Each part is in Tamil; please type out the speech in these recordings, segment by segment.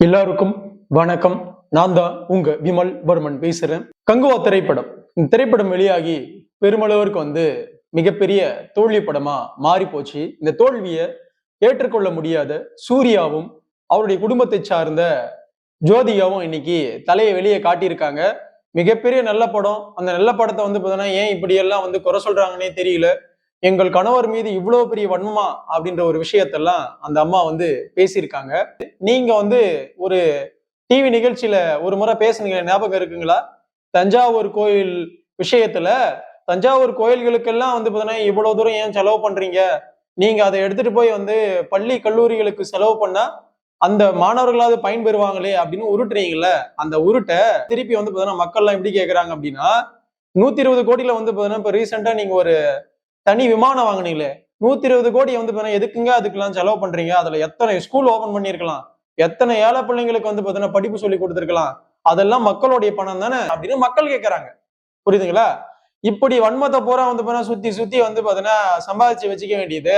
எல்லாருக்கும் வணக்கம். நான் தான் உங்க விமல் வர்மன் பேசுறேன். கங்குவா திரைப்படம். இந்த திரைப்படம் வெளியாகி பெருமளவிற்கு வந்து மிகப்பெரிய தோல்வி படமா மாறி போச்சு இந்த தோல்வியை ஏற்றுக்கொள்ள முடியாத சூர்யாவும் அவருடைய குடும்பத்தை சார்ந்த ஜோதிகாவும் இன்னைக்கு தலையை வெளியே காட்டியிருக்காங்க. மிகப்பெரிய நல்ல படம். அந்த நல்ல படத்தை வந்து பார்த்தீங்கன்னா ஏன் இப்படியெல்லாம் வந்து குறை சொல்றாங்கன்னே தெரியல. எங்கள் கணவர் மீது இவ்வளவு பெரிய வன்மமா அப்படின்ற ஒரு விஷயத்தெல்லாம் அந்த அம்மா வந்து பேசியிருக்காங்க. நீங்க வந்து ஒரு டிவி நிகழ்ச்சியில ஒரு முறை பேசுனீங்க ஞாபகம் இருக்குங்களா? தஞ்சாவூர் கோயில் விஷயத்துல தஞ்சாவூர் கோயில்களுக்கெல்லாம் வந்து பார்த்தீங்கன்னா இவ்வளவு தூரம் ஏன் செலவு பண்றீங்க? நீங்க அதை எடுத்துட்டு போய் வந்து பள்ளி கல்லூரிகளுக்கு செலவு பண்ணா அந்த மாணவர்களாவது பயன்பெறுவாங்களே அப்படின்னு உருட்டுறீங்கல்ல? அந்த உருட்டை திருப்பி வந்து பார்த்தீங்கன்னா மக்கள்லாம் எப்படி கேட்கறாங்க அப்படின்னா நூத்தி இருபது கோடியில வந்து பார்த்தீங்கன்னா இப்ப ரீசெண்டா நீங்க ஒரு தனி விமானம் வாங்குனீங்களே? நூத்தி இருபது கோடி வந்து எதுக்குங்க அதுக்கெல்லாம் செலவு பண்றீங்க? அதுல எத்தனை ஸ்கூல் ஓபன் பண்ணியிருக்கலாம்? எத்தனை ஏழை பிள்ளைங்களுக்கு வந்து பாத்தீங்கன்னா படிப்பு சொல்லி கொடுத்துருக்கலாம்? அதெல்லாம் மக்களுடைய பணம் தானே? அப்படின்னு மக்கள் கேட்கறாங்க புரியுதுங்களா? இப்படி வன்மத்தை பூரா வந்து பார்த்தீங்கன்னா சுத்தி சுத்தி வந்து பாத்தீங்கன்னா சம்பாதிச்சு வச்சுக்க வேண்டியது.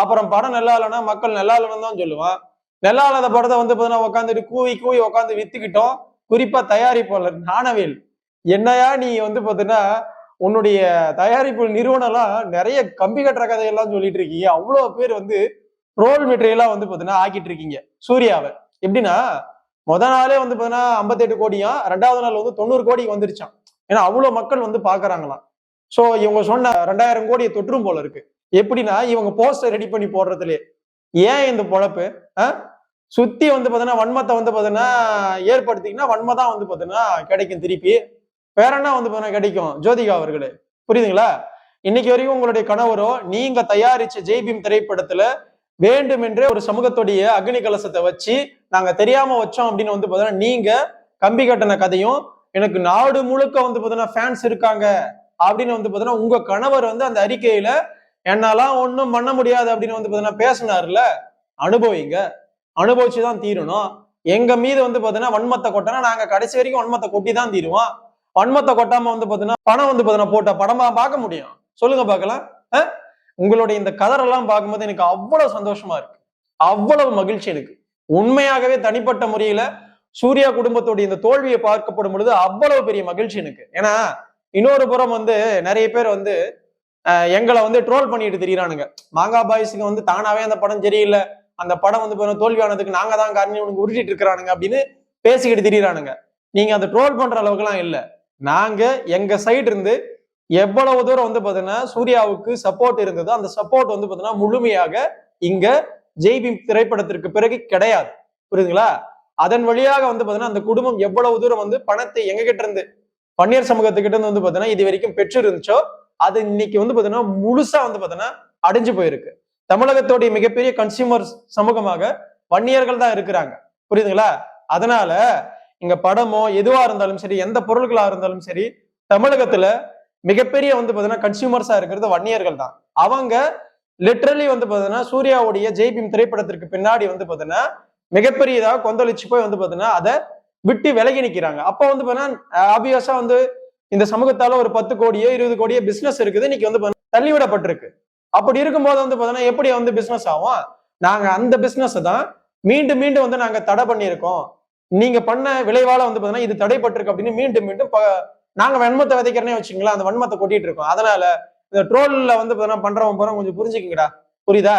அப்புறம் படம் நல்லா இல்லைன்னா மக்கள் நல்லா இல்லைன்னு தான் சொல்லுவான். நல்லா இல்லாத படத்தை வந்து பாத்தீங்கன்னா உட்காந்துட்டு கூவி கூவி உட்காந்து வித்துக்கிட்டோம். குறிப்பா தயாரிப்பாளர் ஞானவேல். என்னையா நீ வந்து பாத்தீங்கன்னா உன்னுடைய தயாரிப்பு நிறுவனம்லாம் நிறைய கம்பி கட்டுற கதையெல்லாம் சொல்லிட்டு இருக்கீங்க. அவ்வளோ பேர் வந்து ரோல் மெட்டீரியலா வந்து பார்த்தீங்கன்னா ஆக்கிட்டு இருக்கீங்க. சூர்யாவை. எப்படின்னா முத நாளே வந்து பார்த்தீங்கன்னா ஐம்பத்தெட்டு கோடியா? ரெண்டாவது நாள் வந்து தொண்ணூறு கோடி வந்துருச்சான் ஏன்னா அவ்வளோ மக்கள் வந்து பார்க்குறாங்களாம். ஸோ இவங்க சொன்ன ரெண்டாயிரம் கோடியை தொற்றும் போல இருக்கு. எப்படின்னா இவங்க போஸ்டர் ரெடி பண்ணி போடுறதுலே ஏன் இந்த பொழப்பு? ஆ? சுத்தி வந்து பார்த்தீங்கன்னா வன்மத்தை வந்து பார்த்தீங்கன்னா ஏற்படுத்திங்கன்னா வன்மை தான் வந்து பார்த்தீங்கன்னா கிடைக்கும் திருப்பி. வேற என்ன வந்து கிடைக்கும்? ஜோதிகா அவர்களே புரியுதுங்களா? இன்னைக்கு வரைக்கும் உங்களுடைய கணவரோ நீங்க தயாரிச்ச ஜெய்பீம் திரைப்படத்துல வேண்டுமென்றே ஒரு சமூகத்துடைய அக்னி கலசத்தை வச்சு நாங்க தெரியாம வச்சோம் அப்படின்னு வந்து பாத்தீங்கன்னா நீங்க கம்பி கட்டின கதையும் எனக்கு நாடு முழுக்க வந்து பாத்தீங்கன்னா ஃபேன்ஸ் இருக்காங்க அப்படின்னு வந்து பாத்தீங்கன்னா உங்க கணவர் வந்து அந்த அறிக்கையில என்னாலாம் ஒன்றும் பண்ண முடியாது அப்படின்னு வந்து பார்த்தீங்கன்னா பேசினார்ல? அனுபவிங்க. அனுபவிச்சுதான் தீரணும். எங்க மீது வந்து பாத்தீங்கன்னா வன்மத்தை கொட்டினா நாங்க கடைசி வரைக்கும் வன்மத்தை கொட்டி தான் தீருவோம். வன்மத்தை கொட்டாம வந்து பாத்தீங்கன்னா பணம் வந்து பாத்தீங்கன்னா போட்ட படமா பார்க்க முடியும். சொல்லுங்க பார்க்கலாம். உங்களுடைய இந்த கதரெல்லாம் பார்க்கும்போது எனக்கு அவ்வளவு சந்தோஷமா இருக்கு. அவ்வளவு மகிழ்ச்சி எனக்கு. உண்மையாகவே தனிப்பட்ட முறையில சூர்யா குடும்பத்துடைய இந்த தோல்வியை பார்க்கப்படும் பொழுது அவ்வளவு பெரிய மகிழ்ச்சி எனக்கு. ஏன்னா இன்னொரு புறம் வந்து நிறைய பேர் வந்து எங்களை வந்து ட்ரோல் பண்ணிட்டு திரியறானுங்க. மாங்கா பாய்ஸுக்கு வந்து தானாவே அந்த படம் சரியில்லை. அந்த படம் வந்து தோல்வியானதுக்கு நாங்க தான் காரணம் இவனுக்கு உருட்டிட்டு இருக்கிறானுங்க அப்படின்னு பேசிக்கிட்டு திரியறானுங்க. நீங்க அந்த ட்ரோல் பண்ற அளவுக்குலாம் இல்லை. நாங்க எங்க சைடு இருந்து எவ்வளவு தூரம் வந்து பாத்தீங்கன்னா சூர்யாவுக்கு சப்போர்ட் இருந்ததோ அந்த சப்போர்ட் வந்து பாத்தீங்கன்னா முழுமையாக இங்க ஜெய்பீம் திரைப்படத்திற்கு பிறகு கிடையாது. புரியுதுங்களா? அதன் வழியாக வந்து பாத்தீங்கன்னா அந்த குடும்பம் எவ்வளவு தூரம் வந்து பணத்தை எங்க கிட்ட இருந்து பன்னியர் சமூகத்துக்கிட்ட இருந்து வந்து பாத்தீங்கன்னா இது வரைக்கும் பெற்று இருந்துச்சோ அது இன்னைக்கு வந்து பாத்தீங்கன்னா முழுசா வந்து பாத்தீங்கன்னா அடைஞ்சு போயிருக்கு. தமிழகத்தோடைய மிகப்பெரிய கன்சியூமர் சமூகமாக வன்னியர்கள் தான் இருக்கிறாங்க. புரியுதுங்களா? அதனால இங்க படமோ எதுவா இருந்தாலும் சரி எந்த பொருள்களா இருந்தாலும் சரி தமிழகத்துல மிகப்பெரிய வந்து பாத்தீங்கன்னா கன்சியூமர்ஸா இருக்கிறது வன்னியர்கள் தான். அவங்க லிட்ரலி வந்து பாத்தீங்கன்னா சூர்யாவுடைய ஜெய்பீம் திரைப்படத்திற்கு பின்னாடி வந்து பாத்தீங்கன்னா மிகப்பெரியதாக கொந்தளிச்சு போய் வந்து பாத்தீங்கன்னா அதை விட்டு விலகி நிக்கிறாங்க. அப்போ வந்து பாத்தீங்கன்னா ஆபியஸா வந்து இந்த சமூகத்தால ஒரு பத்து கோடியோ இருபது கோடியோ பிசினஸ் இருக்குது. இன்னைக்கு வந்து தள்ளிவிடப்பட்டிருக்கு. அப்படி இருக்கும்போது வந்து பாத்தீங்கன்னா எப்படி வந்து பிசினஸ் ஆகும்? நாங்க அந்த பிசினஸ் தான் மீண்டும் மீண்டும் வந்து நாங்க தடை பண்ணியிருக்கோம். நீங்க பண்ண விளைவால வந்து பாத்தீங்கன்னா இது தடைப்பட்டிருக்கு அப்படின்னு மீண்டும் மீண்டும் ப- நாங்க வன்மத்தை விதைக்கிறனே வச்சுங்களா அந்த வன்மத்தை கொட்டிட்டு இருக்கோம். அதனால இந்த ட்ரோல்ல வந்து பாத்தீங்கன்னா பண்றவன் பூரா கொஞ்சம் புரிஞ்சுக்கங்கடா. புரியுதா?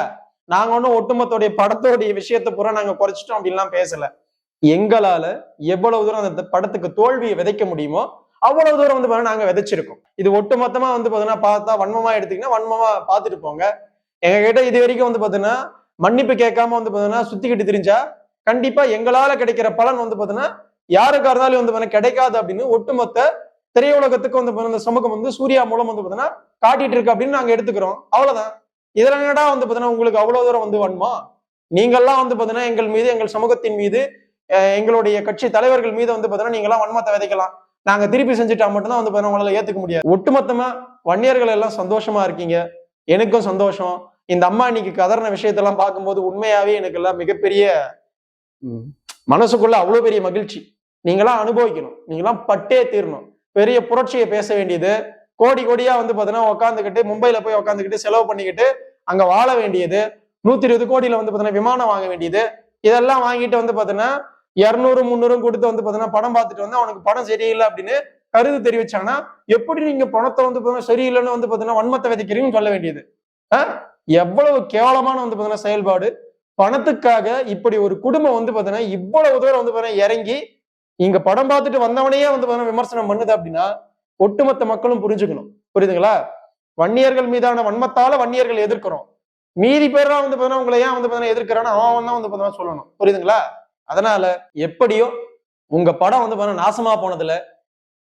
நாங்க ஒன்றும் ஒட்டுமொத்தோடைய படத்தோடைய விஷயத்தை பூரா நாங்க குறைச்சிட்டோம் அப்படின்லாம் பேசல. எங்களால எவ்வளவு தூரம் அந்த படத்துக்கு தோல்வியை விதைக்க முடியுமோ அவ்வளவு தூரம் வந்து பாத்தீங்கன்னா நாங்க விதைச்சிருக்கோம். இது ஒட்டுமொத்தமா வந்து பாத்தீங்கன்னா பார்த்தா வன்மமா எடுத்தீங்கன்னா வன்மமா பார்த்துட்டு போங்க. எங்க கிட்ட இது வரைக்கும் வந்து பாத்தீங்கன்னா மன்னிப்பு கேட்காம வந்து பாத்தீங்கன்னா சுத்திக்கிட்டு திரிஞ்சா கண்டிப்பா எங்களால கிடைக்கிற பலன் வந்து பாத்தீங்கன்னா யாருக்கா இருந்தாலும் வந்து பாத்தீங்கன்னா கிடைக்காது அப்படின்னு ஒட்டுமொத்த திரையுலகத்துக்கு வந்து இந்த சமூகம் வந்து சூர்யா மூலம் வந்து பாத்தீங்கன்னா காட்டிட்டு இருக்கு அப்படின்னு நாங்க எடுத்துக்கிறோம். அவ்வளவுதான். இதுல என்னடா வந்து பாத்தீங்கன்னா உங்களுக்கு அவ்வளவு தூரம் வந்து வன்மா? நீங்கெல்லாம் வந்து பாத்தீங்கன்னா எங்கள் மீது எங்கள் சமூகத்தின் மீது எங்களுடைய கட்சி தலைவர்கள் மீது வந்து பாத்தீங்கன்னா நீங்களாம் வன்மத்தை விதைக்கலாம். நாங்க திருப்பி செஞ்சுட்டா மட்டும்தான் வந்து பாத்தீங்கன்னா உங்களால ஏத்துக்க முடியாது. ஒட்டுமொத்தமா வன்னியர்கள் எல்லாம் சந்தோஷமா இருக்கீங்க. எனக்கும் சந்தோஷம். இந்த அம்மா இன்னைக்கு கதறின விஷயத்தெல்லாம் பார்க்கும்போது உண்மையாவே எனக்கு எல்லாம் மிகப்பெரிய மனசுக்குள்ள அவ்வளவு பெரிய மகிழ்ச்சி. நீங்களாம் அனுபவிக்கணும். நீங்களாம் பட்டே தீரணும். பெரிய புரட்சியை பேச வேண்டியது கோடி கோடியா வந்து பாத்தீங்கன்னா உட்காந்துக்கிட்டு மும்பைல போய் உட்காந்துக்கிட்டு செலவு பண்ணிக்கிட்டு அங்க வாழ வேண்டியது நூத்தி இருபது கோடியில வந்து பாத்தீங்கன்னா விமானம் வாங்க வேண்டியது இதெல்லாம் வாங்கிட்டு வந்து பாத்தீங்கன்னா இருநூறு முந்நூறும் கொடுத்து வந்து பாத்தீங்கன்னா படம் பார்த்துட்டு வந்து அவனுக்கு படம் சரியில்லை அப்படின்னு கருது தெரிவிச்சாங்கன்னா எப்படி நீங்க பணத்தை வந்து பாத்தீங்கன்னா சரியில்லைன்னு வந்து பாத்தீங்கன்னா வன்மத்தை விதைக்கிறீங்கன்னு சொல்ல வேண்டியது. எவ்வளவு கேவலமான வந்து பாத்தீங்கன்னா செயல்பாடு. பணத்துக்காக இப்படி ஒரு குடும்பம் வந்து பாத்தீங்கன்னா இவ்வளவு தூரம் வந்து பாத்தீங்கன்னா இறங்கி இங்க படம் பார்த்துட்டு வந்தவனையே வந்து பாத்தீங்கன்னா விமர்சனம் பண்ணுது அப்படின்னா ஒட்டுமொத்த மக்களும் புரிஞ்சுக்கணும். புரியுதுங்களா? வன்னியர்கள் மீதான வன்மத்தால வன்னியர்கள் எதிர்க்கிறோம். மீதி பேர்லாம் வந்து பாத்தீங்கன்னா உங்களை ஏன் வந்து பாத்தீங்கன்னா எதிர்க்கிறான்னு அவன் தான் வந்து பார்த்தீங்கன்னா சொல்லணும். புரியுதுங்களா? அதனால எப்படியோ உங்க படம் வந்து பாத்தீங்கன்னா நாசமா போனதுல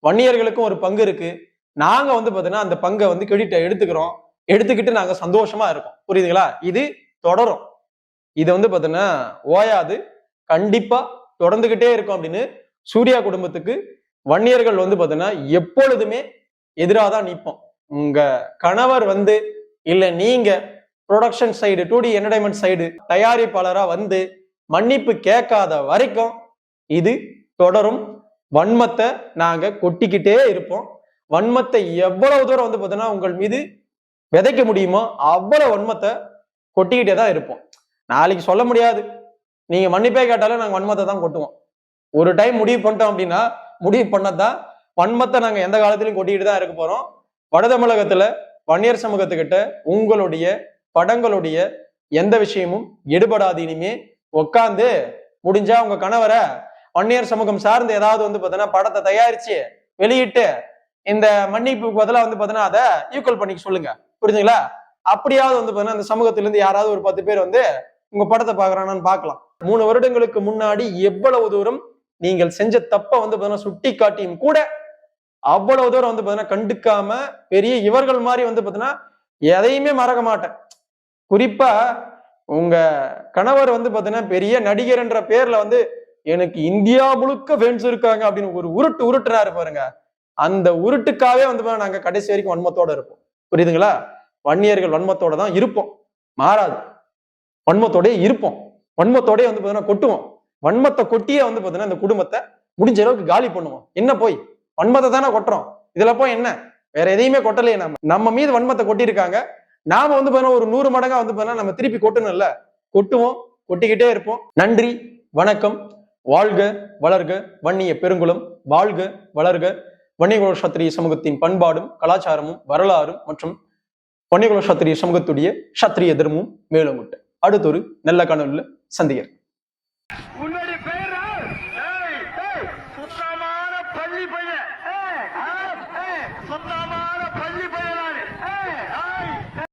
வன்னியர்களுக்கும் ஒரு பங்கு இருக்கு. நாங்க வந்து பாத்தீங்கன்னா அந்த பங்கை வந்து கிரெடிட்டை எடுத்துக்கிறோம். எடுத்துக்கிட்டு நாங்க சந்தோஷமா இருக்கோம். புரியுதுங்களா? இது தொடரும். இதை வந்து பார்த்தீங்கன்னா ஓயாது கண்டிப்பா தொடர்ந்துகிட்டே இருக்கும் அப்படின்னு சூர்யா குடும்பத்துக்கு வன்னியர்கள் வந்து பார்த்தீங்கன்னா எப்பொழுதுமே எதிராக தான் நிற்போம். உங்க கணவர் வந்து இல்லை நீங்க production side two D entertainment side தயாரிப்பாளராக வந்து மன்னிப்பு கேட்காத வரைக்கும் இது தொடரும். வன்மத்தை நாங்கள் கொட்டிக்கிட்டே இருப்போம். வன்மத்தை எவ்வளவு தூரம் வந்து பார்த்தீங்கன்னா உங்கள் மீது விதைக்க முடியுமோ அவ்வளவு வன்மத்தை கொட்டிக்கிட்டே தான் இருப்போம். நாளைக்கு சொல்ல முடியாது. நீங்க மன்னிப்பே கேட்டாலும் நாங்க வன்மத்தை தான் கொட்டுவோம். ஒரு டைம் முடிவு பண்ணிட்டோம் அப்படின்னா முடிவு பண்ணதான் வன்மத்தை நாங்க எந்த காலத்திலும் கொட்டிக்கிட்டு தான் இருக்க போறோம். வட தமிழகத்துல வன்னியர் சமூகத்துக்கிட்ட உங்களுடைய படங்களுடைய எந்த விஷயமும் எடுபடாது. இனிமே உட்காந்து முடிஞ்சா உங்க கணவரை வன்னியர் சமூகம் சார்ந்து ஏதாவது வந்து பார்த்தீங்கன்னா படத்தை தயாரிச்சு வெளியிட்டு இந்த மன்னிப்புக்கு பதிலாக வந்து பார்த்தீங்கன்னா அதை ஈக்குவல் பண்ணிக்க சொல்லுங்க. புரிஞ்சுங்களா? அப்படியாவது வந்து பார்த்தீங்கன்னா இந்த சமூகத்திலிருந்து யாராவது ஒரு பத்து பேர் வந்து உங்க படத்தை பாக்குறானான்னு பார்க்கலாம். மூணு வருடங்களுக்கு முன்னாடி எவ்வளவு தூரம் நீங்கள் செஞ்ச தப்ப வந்து பாத்தீங்கன்னா சுட்டி காட்டியும் கூட அவ்வளவு தூரம் வந்து பாத்தீங்கன்னா கண்டுக்காம பெரிய இவர்கள் மாதிரி வந்து பாத்தீங்கன்னா எதையுமே மறக்க மாட்டேன். குறிப்பா உங்க கணவர் வந்து பாத்தீங்கன்னா பெரிய நடிகர் என்ற பேர்ல வந்து எனக்கு இந்தியா முழுக்க ஃபேன்ஸ் இருக்காங்க அப்படின்னு ஒரு உருட்டு உருட்டுறாரு பாருங்க. அந்த உருட்டுக்காவே வந்து நாங்க கடைசி வரைக்கும் வன்மத்தோட இருப்போம். புரியுதுங்களா? வன்னியர்கள் வன்மத்தோட தான் இருப்போம். மாறாது. வன்மத்தோடயே இருப்போம். வன்மத்தோடயே வந்து பார்த்தீங்கன்னா கொட்டுவோம். வன்மத்தை கொட்டியே வந்து பார்த்தீங்கன்னா இந்த குடும்பத்தை முடிஞ்ச அளவுக்கு காலி பண்ணுவோம். என்ன போய்? வன்மத்தை தானே கொட்டுறோம். இதுல போய் என்ன? வேற எதையுமே கொட்டலையே நம்ம நம்ம மீது வன்மத்தை கொட்டியிருக்காங்க. நாம வந்து பார்த்தீங்கன்னா ஒரு நூறு மடங்கா வந்து பார்த்தீங்கன்னா நம்ம திருப்பி கொட்டணும்ல. கொட்டுவோம் கொட்டிக்கிட்டே இருப்போம். நன்றி வணக்கம். வாழ்க வளர்க வன்னிய பெருங்குளம். வாழ்க வளர்க வன்னியகுல சத்திரிய சமூகத்தின் பண்பாடும் கலாச்சாரமும் வரலாறும் மற்றும் வன்னியகுல சத்திரிய சமூகத்துடைய சத்திரிய தர்மமும் அடுத்த ஒரு நல்ல கனவுல சந்திக்கிறேன்